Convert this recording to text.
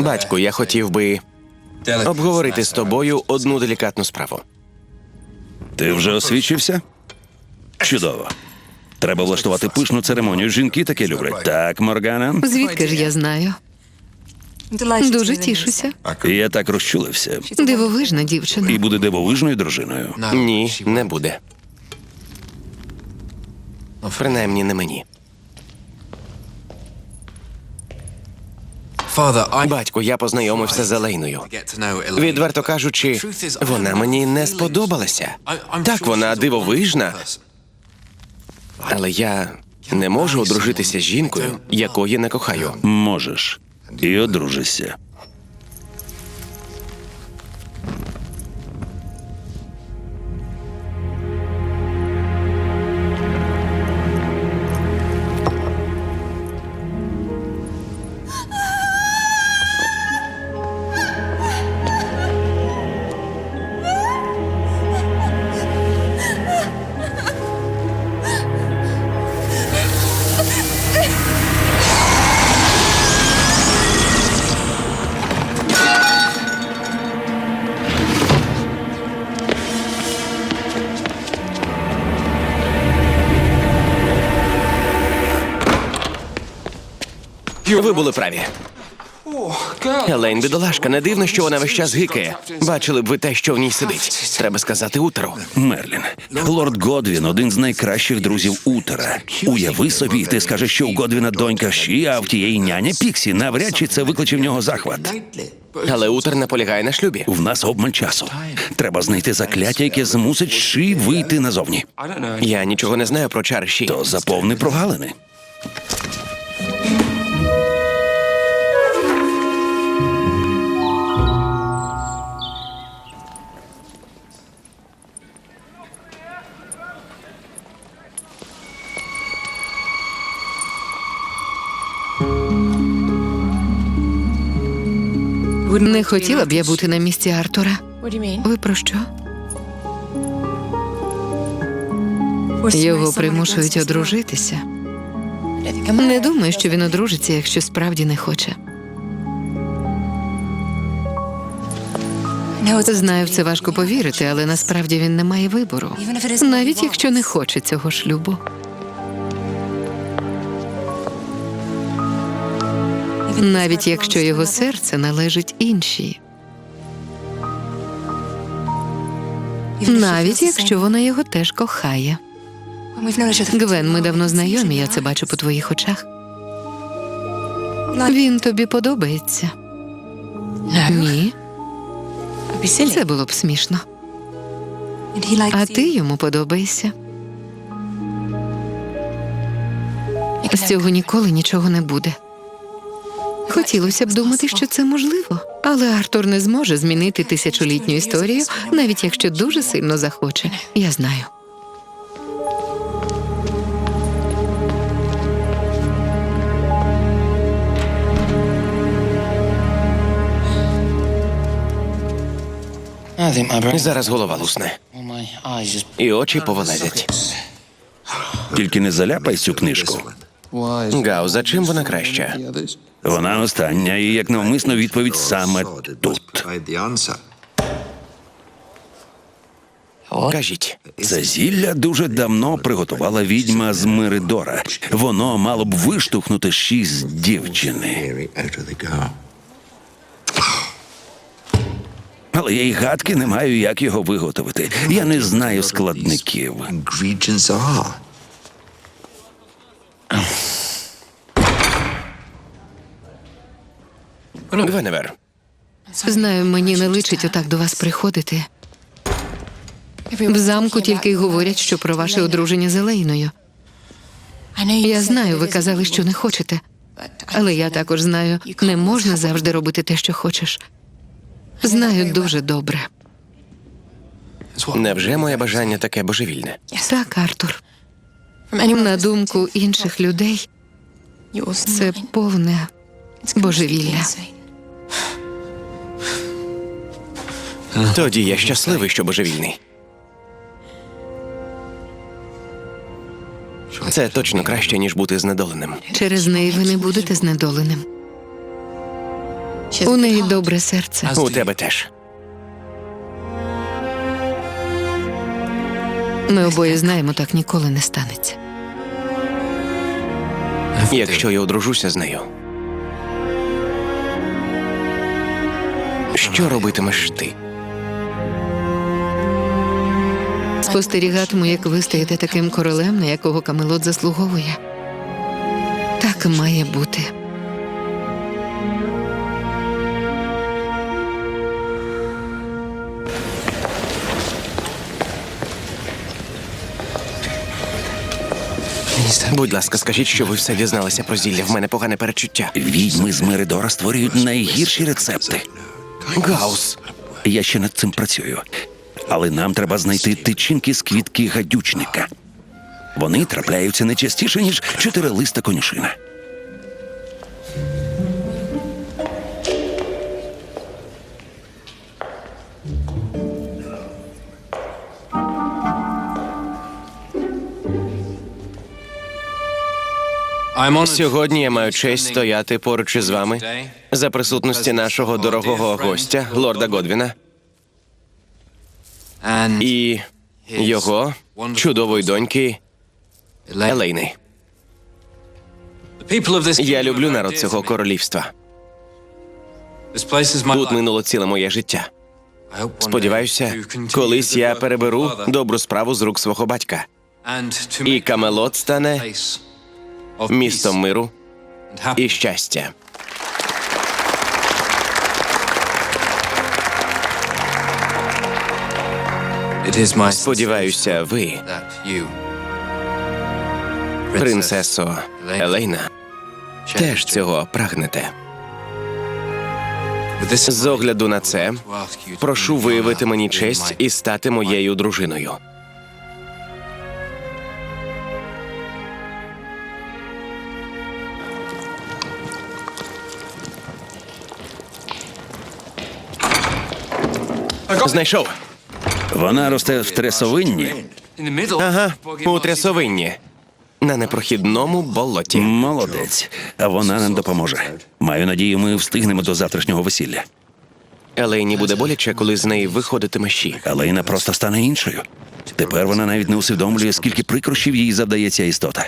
Батьку, я хотів би обговорити з тобою одну делікатну справу. Ти вже освічився? Чудово. Треба влаштувати пишну церемонію. Жінки таке люблять. Так, Моргана? Звідки ж я знаю? Дуже тішуся. Я так розчулився. Дивовижна дівчина. І буде дивовижною дружиною. Ні, не буде. Принаймні не мені. Батьку, я познайомився з Елейною. Відверто кажучи, вона мені не сподобалася. Так, вона дивовижна, але я не можу одружитися з жінкою, якої не кохаю. Можеш. І одружишся. Ви були праві. Елейн, бідолашка, не дивно, що вона весь час гикає. Бачили б ви те, що в ній сидить. Треба сказати утеру. Мерлін, лорд Годвін один з найкращих друзів Утера. Уяви собі, ти скажеш, що у Годвіна донька Ші, а в тієї няня Піксі. Навряд чи це викличе в нього захват. Але утер наполягає на шлюбі. В нас обмаль часу. Треба знайти закляття, яке змусить Ші вийти назовні. Я нічого не знаю про чари Ші. То заповни прогалини. Не хотіла б я бути на місці Артура. Ви про що? Його примушують одружитися. Не думаю, що він одружиться, якщо справді не хоче. Знаю, в це важко повірити, але насправді він не має вибору, навіть якщо не хоче цього шлюбу. Навіть якщо його серце належить іншій. Навіть якщо вона його теж кохає. Гвен, ми давно знайомі, я це бачу по твоїх очах. Він тобі подобається. Ні, це було б смішно. А ти йому подобаєшся. З цього ніколи нічого не буде. Хотілося б думати, що це можливо, але Артур не зможе змінити тисячолітню історію, навіть якщо дуже сильно захоче. Я знаю. Зараз голова лусне. І очі повилазять. Тільки не заляпай цю книжку. Гау, за чим вона краща? Вона остання, і як навмисно відповідь саме тут. Кажіть, Це зілля дуже давно приготувала відьма з Миридора. Воно мало б виштовхнути шість дівчини. Але я й гадки не маю, як його виготовити. Я не знаю складників. Гвеневер, Знаю, мені не личить отак до вас приходити. В замку тільки й говорять, що про ваше одруження з Елейною. Я знаю, ви казали, що не хочете. Але я також знаю, не можна завжди робити те, що хочеш. Знаю дуже добре. невже моє бажання таке божевільне? Так, Артур. На думку інших людей, це повне божевілля. Тоді я щасливий, що божевільний. Це точно краще, ніж бути знедоленим. Через неї ви не будете знедоленим. У неї добре серце. У тебе теж. Ми обоє знаємо, так ніколи не станеться. Якщо я одружуся з нею. Що робитимеш ти? Спостерігатиму, як ви стаєте таким королем, на якого Камелот заслуговує. Так має бути. Будь ласка, скажіть, що ви все дізналися про зілля. В мене погане перечуття. Відьми з Меридора створюють найгірші рецепти. Гаус. Я ще над цим працюю. Але нам треба знайти тичинки з квітки гадючника. Вони трапляються не частіше, ніж чотирилиста конюшина. Сьогодні я маю честь стояти поруч із вами за присутності нашого дорогого гостя, лорда Годвіна, і його чудової доньки Елейни. Я люблю народ цього королівства. Тут минуло ціле моє життя. Сподіваюся, колись я переберу добру справу з рук свого батька. І Камелот стане містом миру і щастя. Сподіваюся, ви, принцесо Елейна, теж цього прагнете. З огляду на це, прошу виявити мені честь і стати моєю дружиною. Знайшов. Вона росте в трясовинні. Ага, у трясовинні. На непрохідному болоті. Молодець. А вона нам допоможе. Маю надію, ми встигнемо до завтрашнього весілля. Елейні буде боляче, коли з неї виходитиме щі. Алейна просто стане іншою. Тепер вона навіть не усвідомлює, скільки прикрощів їй завдає ця істота.